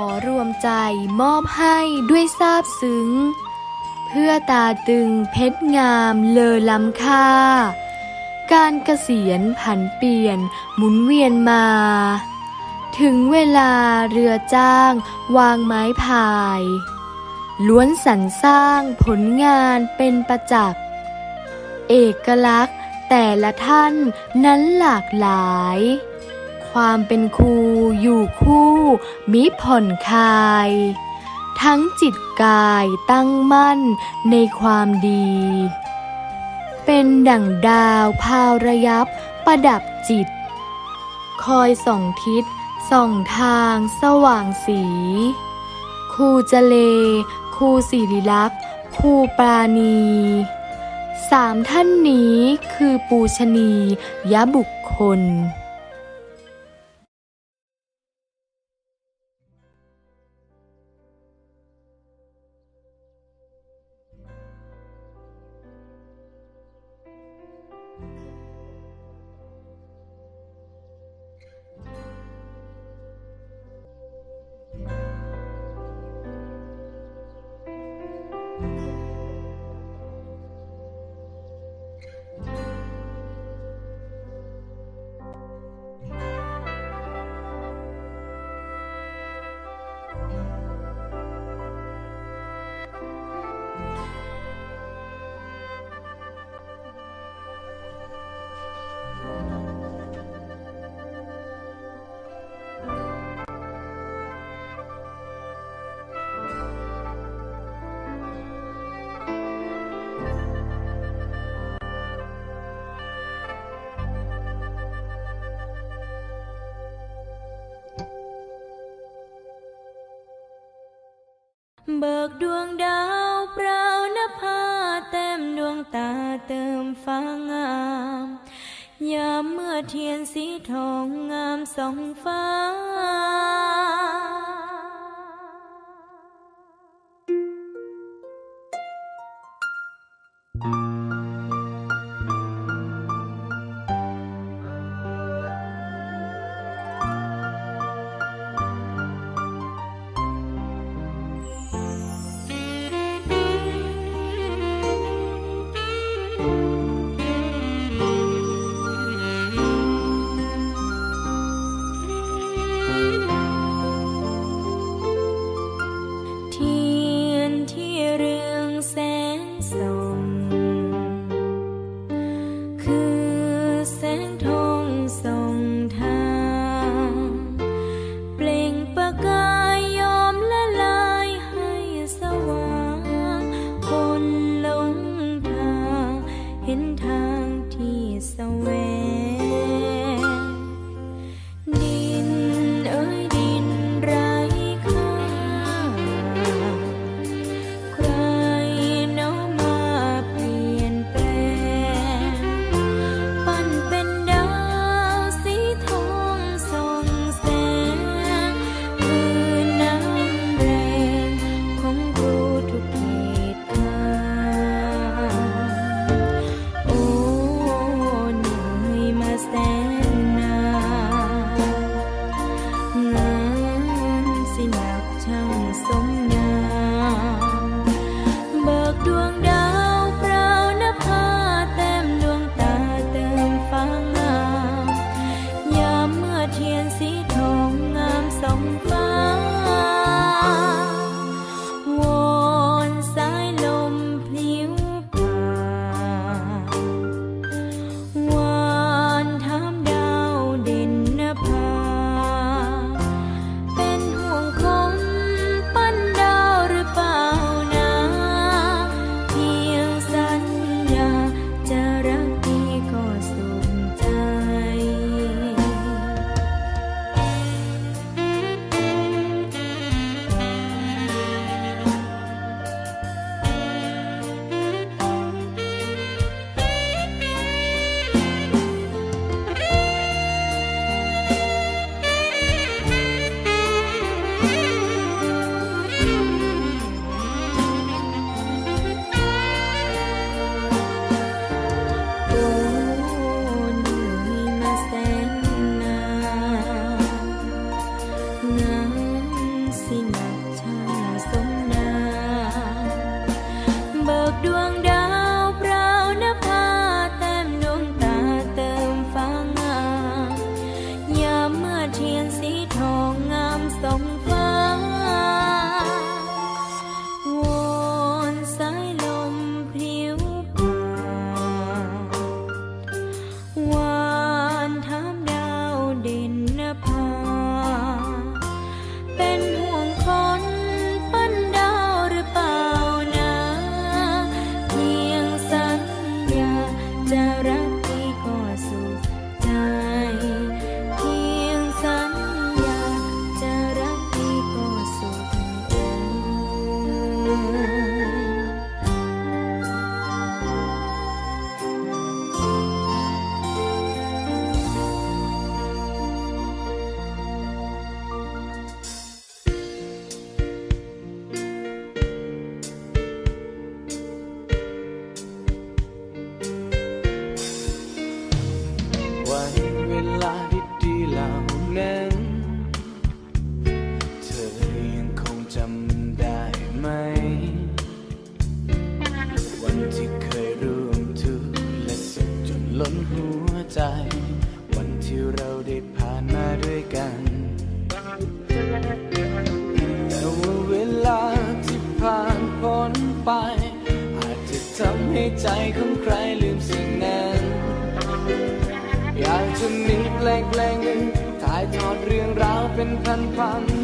อรวมใจมอบให้ด้วยซาบซึ้ง เพื่อตาตึงเพชรงามเลอล้ำค่า การเกษียณผันเปลี่ยนหมุนเวียนมา ถึงเวลาเรือจ้างวางไม้พาย ล้วนสรรสร้างผลงานเป็นประจักษ์ เอกลักษณ์แต่ละท่านนั้นหลากหลาย ความเป็นครูอยู่คู่ มิผ่อนคลาย ทั้งจิตกายตั้งมั่นในความดี เป็นดั่งดาวพาวระยับประดับจิต คอยส่องทิศส่องทางสว่างสีครูเจเลครูศิริลักษ์ครูปราณีสามท่านนี้คือปูชนียบุคคล เบิกดวงดาวเปล่านภาเต็มดวงตาเติมฟ้างาม ยามเมื่อเทียนสีทองงามสองฟ้า ของใครลืมสิ่งนั้น อยากจะมีเพลงเพลงหนึ่งถ่ายทอดเรื่องราวเป็นพันๆ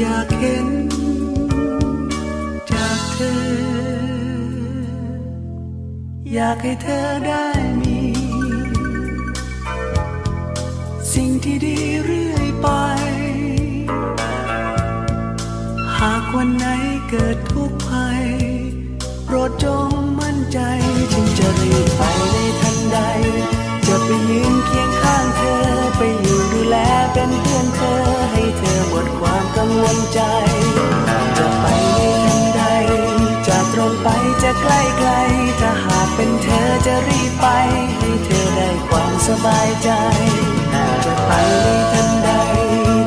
อยากเห็นจากเธอ อยากให้เธอได้มี สิ่งที่ดีเรื่อยไป หากวันไหนเกิดทุกข์ภัยโปรดจงมั่นใจฉันจะรีบไปในทันใด จะไปยืนเคียงข้างเธอไปอยู่ดูแลเป็นเพื่อนเธอังใจ จะไปทางใดจะตรงไปจะใกล้ไกล ถ้าหากเป็นเธอจะรีบไป ให้เธอได้ความสบายใจ จะไปทางใด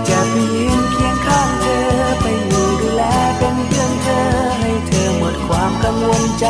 จะไปยืนเคียงข้างเธอ ไปอยู่ดูแลเป็นเพื่อนเธอ ให้เธอหมดความกังวลใจ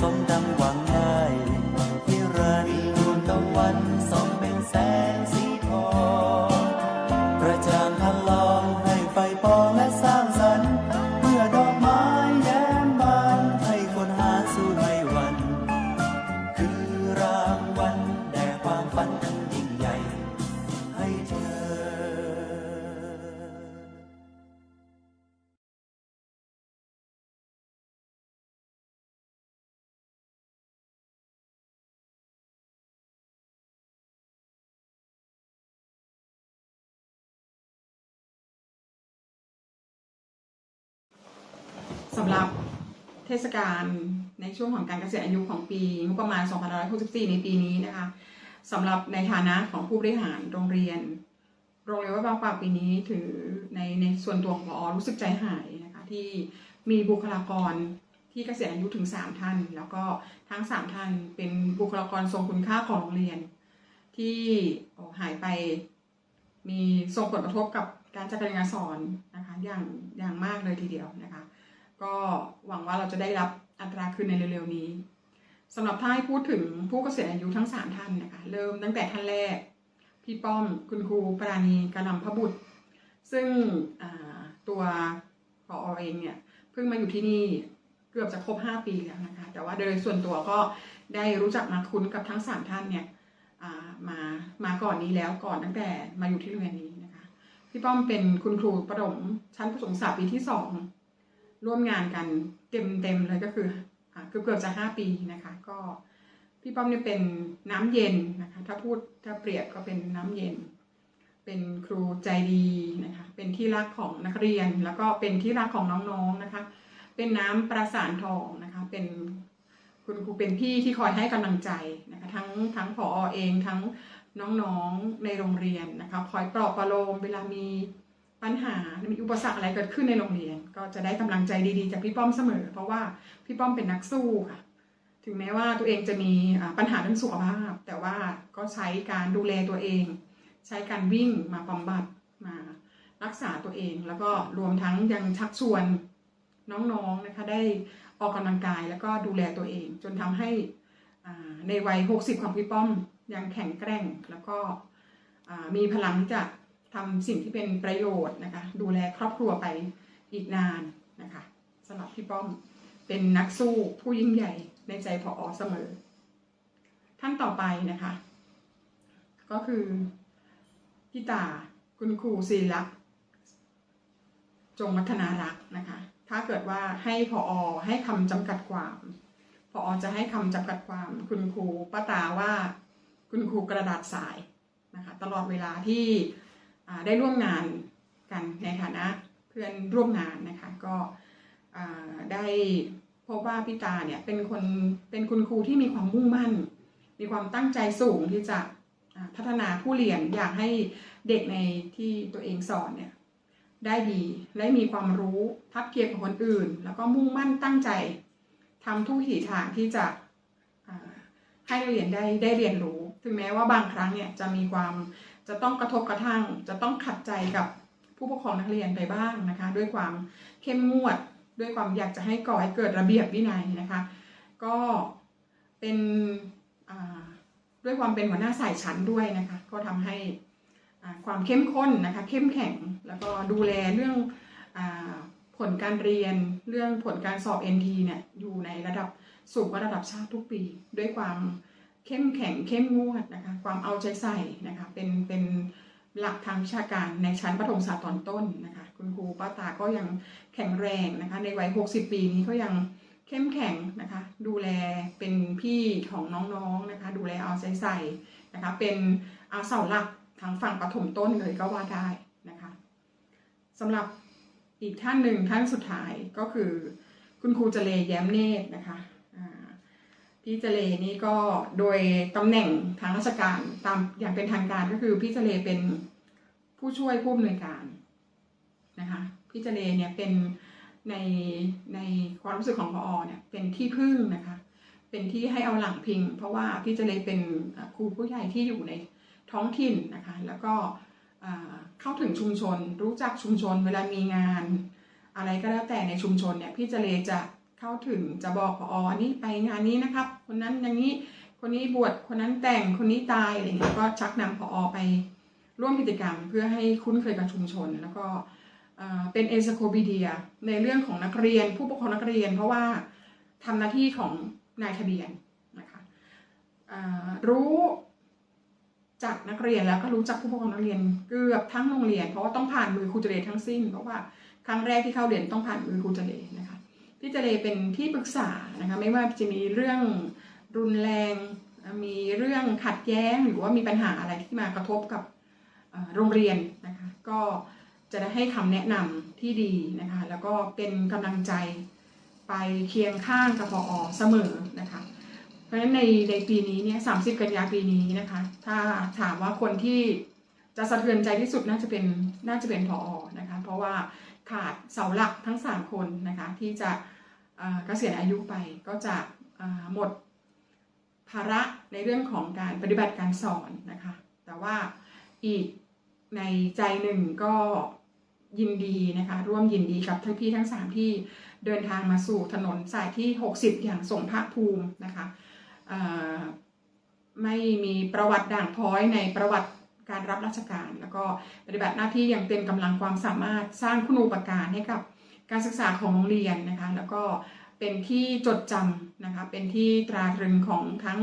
สมดังหวัง ศกาลในช่วงของการเกษียณอายุของปีงบประมาณ 2564 ในปีนี้นะคะสำหรับในฐานะของผู้บริหารโรงเรียน โรงเรียนวัดบางปากปีนี้ถือในในส่วนตัวของพอรู้สึกใจหายนะคะที่มีบุคลากรที่เกษียณอายุถึง 3 ท่าน แล้วก็ทั้ง 3 ท่านเป็นบุคลากรทรงคุณค่าของโรงเรียน ที่หายไปมีส่งผลกระทบกับการจัดการเรียนการสอนนะคะอย่างอย่างมากเลยทีเดียวนะคะ ก็หวังว่าเราจะได้รับอัตราคืนในเร็วๆนี้สำหรับถ้าให้พูดถึงผู้เกษียณอายุทั้ง 3 ท่านนะคะ เริ่มตั้งแต่ท่านแรก พี่ป้อมคุณครูปราณีกระนำพระบุตร ซึ่งตัวพอเองเนี่ยเพิ่งมาอยู่ที่นี่เกือบจะครบ 5 ปีแล้วนะคะ แต่ว่าโดยส่วนตัวก็ได้รู้จักมาคุ้นกับทั้ง 3 ท่านเนี่ยมามาก่อนนี้แล้วก่อนตั้งแต่มาอยู่ที่โรงเรียนนี้นะคะ พี่ป้อมเป็นคุณครูประถมชั้นประถมศึกษาปีที่สอง ร่วมงานกันเต็มเต็มๆเลยก็คืออ่าเกือบเกือบจะ 5 ปีนะคะ ก็พี่ป้อมเนี่ยเป็นน้ำเย็นนะคะ ถ้าพูดถ้าเปรียบก็เป็นน้ำเย็น เป็นครูใจดีนะคะ เป็นที่รักของนักเรียนแล้วก็เป็นที่รักของน้องๆนะคะ เป็นน้ำประสานทองนะคะ เป็นคุณครูเป็นพี่ที่คอยให้กำลังใจนะคะทั้งทั้งผอเองทั้งน้องๆในโรงเรียนนะคะ คอยปลอบประโลมเวลามี ปัญหามีอุปสรรคอะไรเกิดขึ้นในโรงเรียน ก็จะได้กำลังใจดีๆ จากพี่ป้อมเสมอ เพราะว่าพี่ป้อมเป็นนักสู้ค่ะ ถึงแม้ว่าตัวเองจะมีปัญหาเรื่องสุขภาพ แต่ว่าก็ใช้การดูแลตัวเอง ใช้การวิ่งมาบำบัดมารักษาตัวเอง แล้วก็รวมทั้งยังชักชวนน้องๆนะคะได้ออกกำลังกายแล้วก็ดูแลตัวเอง จนทำให้ในวัย 60 ของพี่ป้อมยังแข็งแกร่ง แล้วก็มีพลังที่จะ ทำสิ่งที่เป็นประโยชน์นะคะ ดูแลครอบครัวไปอีกนานนะคะสำหรับพี่ป้อมเป็นนักสู้ผู้ยิ่งใหญ่ในใจพออเสมอ ท่านต่อไปนะคะ ก็คือพี่ตาคุณครูศิลักษ์จงวัฒนารักษ์นะคะ ถ้าเกิดว่าให้พออให้คำจำกัดความพออจะให้คำจำกัดความ คุณครูป้าตาว่าคุณครูกระดาษสายนะคะ ตลอดเวลาที่ ได้ร่วมงานกันในฐานะเพื่อนร่วมงานนะคะก็ได้พบว่าพี่ตาเนี่ยเป็นคนเป็นคุณครูที่มีความมุ่งมั่น มีความตั้งใจสูงที่จะพัฒนาผู้เรียนอยากให้เด็กในที่ตัวเองสอนเนี่ยได้ดีและมีความรู้ทัดเทียมกับคนอื่น แล้วก็มุ่งมั่นตั้งใจทำทุกวิถีทางที่จะให้นักเรียนได้ได้เรียนรู้ ถึงแม้ว่าบางครั้งเนี่ยจะมีความ จะต้องกระทบกระทั่ง จะต้องขัดใจกับผู้ปกครองนักเรียนไปบ้างนะคะ ด้วยความเข้มงวด ด้วยความอยากจะให้ก่อให้เกิดระเบียบวินัยนะคะ ก็เป็นด้วยความเป็นหัวหน้าสายชั้นด้วยนะคะ ก็ทำให้ความเข้มข้นนะคะ เข้มแข็งแล้วก็ดูแลเรื่องอผลการเรียนเรื่องผลการสอบ NT เนี่ยอยู่ในระดับสูงกว่าระดับชาติทุกปี ด้วยความ เข้มแข็งเข้มงวดนะคะความเอาใจใส่นะคะเป็นเป็นหลักทางวิชาการในชั้นประถมศึกษาตอนต้นนะคะคุณครูป้าตาก็ยังแข็งแรงนะคะในวัย 60 ปีนี้ก็ยังเข้มแข็งนะคะดูแลเป็นพี่ของน้องๆนะคะดูแลเอาใจใส่นะคะเป็นอาเสาหลักทางฝั่งปฐมต้นเลยก็ว่าได้นะคะสำหรับอีกท่านหนึ่งท่านสุดท้ายก็คือ คุณครูเจเลแย้มเนตรนะคะ พี่เจเลนี่ก็โดยตำแหน่งทางราชการตามอย่างเป็นทางการก็คือพี่เจเลเป็นผู้ช่วยผู้อำนวยการนะคะพี่เจเลเนี่ยเป็นในในความรู้สึกของพอเนี่ยเป็นที่พึ่งนะคะ เป็นที่ให้เอาหลังพิง เพราะว่าพี่เจเลเป็นครูผู้ใหญ่ที่อยู่ในท้องถิ่นนะคะ แล้วก็เข้าถึงชุมชน รู้จักชุมชน เวลามีงาน อะไรก็แล้วแต่ในชุมชนเนี่ยพี่เจเลจะ เข้าถึงจะบอกพออันนี้ไปงานนี้นะครับ คนนั้นอย่างนี้คนนี้บวชคนนั้นแต่งคนนี้ตายอะไรเงี้ยก็ชักนำพอไปร่วมกิจกรรม เพื่อให้คุ้นเคยกับชุมชน แล้วก็เป็นเอสโคบีเดียในเรื่องของนักเรียนผู้ปกครองนักเรียน เพราะว่าทำหน้าที่ของนายทะเบียนนะคะรู้จักนักเรียนแล้วก็รู้จักผู้ปกครองนักเรียนเกือบทั้งโรงเรียน เพราะว่าต้องผ่านมือครูเจเลทั้งสิ้น เพราะว่าครั้งแรกที่เข้าเรียนต้องผ่านมือครูเจเลนะคะ พี่เจเลเป็นที่ปรึกษานะคะไม่ว่าจะมีเรื่องรุนแรง มีเรื่องขัดแย้งหรือว่ามีปัญหาอะไรที่มากระทบกับโรงเรียนนะคะก็จะได้ให้คำแนะนำที่ดีนะคะแล้วก็เป็นกำลังใจไปเคียงข้างกับพออเสมอนะคะเพราะฉะนั้นในในปีนี้เนี่ยสากันยาปีนี้นะคะถ้าถามว่าคนที่จะสะเทือนใจที่สุดน่าจะเป็นน่าจะเป็นพออนะคะเพราะว่าขาดเสาหลักทั้ง 3 คนนะคะที่จะ เอ่อเกษียณอายุไปก็จะหมดภาระในเรื่องของการปฏิบัติการสอนนะคะ แต่ว่าอีกในใจหนึ่งก็ยินดีนะคะ ร่วมยินดีกับทั้งพี่ทั้ง 3 ที่เดินทางมาสู่ถนนสายที่ 60 อย่างสมภาคภูมินะคะไม่มีประวัติด่างพร้อยในประวัติการรับราชการ แล้วก็ปฏิบัติหน้าที่อย่างเต็มกำลังความสามารถสร้างคุณูปการให้กับ การศึกษาของโรงเรียนนะคะแล้วก็เป็นที่จดจำนะคะเป็นที่ตราตรึงของทั้ง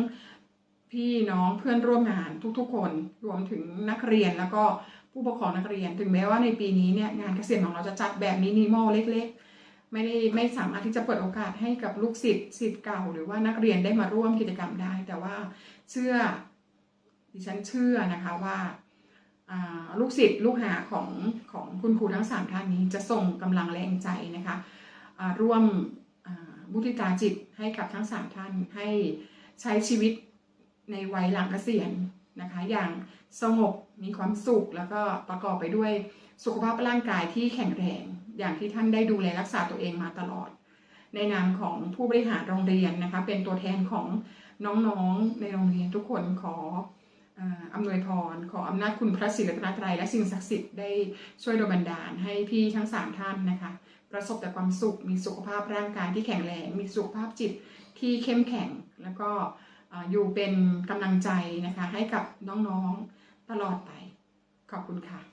พี่น้องเพื่อนร่วมงานทุกๆ คนรวมถึงนักเรียนแล้วก็ผู้ปกครองนักเรียน ถึงแม้ว่าในปีนี้เนี่ยงานเกษียณของเราจะจัดแบบมินิมอลเล็ก ๆ ไม่ได้ไม่สามารถที่จะเปิดโอกาสให้กับลูกศิษย์ศิษย์เก่า หรือว่านักเรียนได้มาร่วมกิจกรรมได้ แต่ว่าเชื่อดิฉันเชื่อนะคะว่าอ่า ลูกศิษย์ลูกหาของของคุณครูทั้งสามท่านนี้จะส่งกำลังแรงใจนะคะร่วมมุทิตาจิตให้กับทั้งสามท่านให้ใช้ชีวิตในวัยหลังเกษียณนะคะ อย่างสงบมีความสุขแล้วก็ประกอบไปด้วยสุขภาพร่างกายที่แข็งแรงอย่างที่ท่านได้ดูแลรักษาตัวเองมาตลอด ในนามของผู้บริหารโรงเรียนนะคะ เป็นตัวแทนของน้องๆในโรงเรียนทุกคนขอ อ่าอำนวยพร ขออำนาจคุณพระศิลปรัตนตรัยและสิ่งศักดิ์สิทธิ์ได้ช่วยโดลบันดาลให้พี่ทั้งสามท่านนะคะ ประสบแต่ความสุข มีสุขภาพร่างกายที่แข็งแรง มีสุขภาพจิตที่เข้มแข็ง แล้วก็เอ่ออยู่เป็นกำลังใจนะคะให้กับน้องๆตลอดไป ขอบคุณค่ะ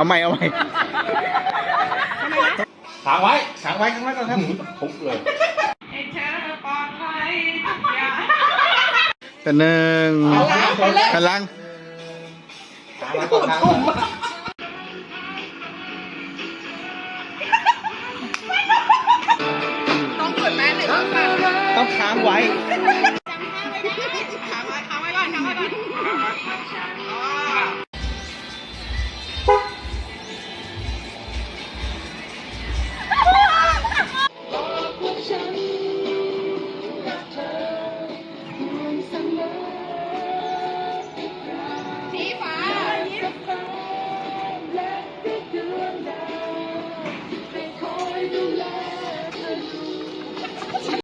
เอาใหม่เอาใหม่ค้างไว้ค้างไว้ค้างไว้ก่อนครับทุบเลยกันหนึ่งกันลังค้างไว้ก่อนค้างไว้ต้องค้างไว้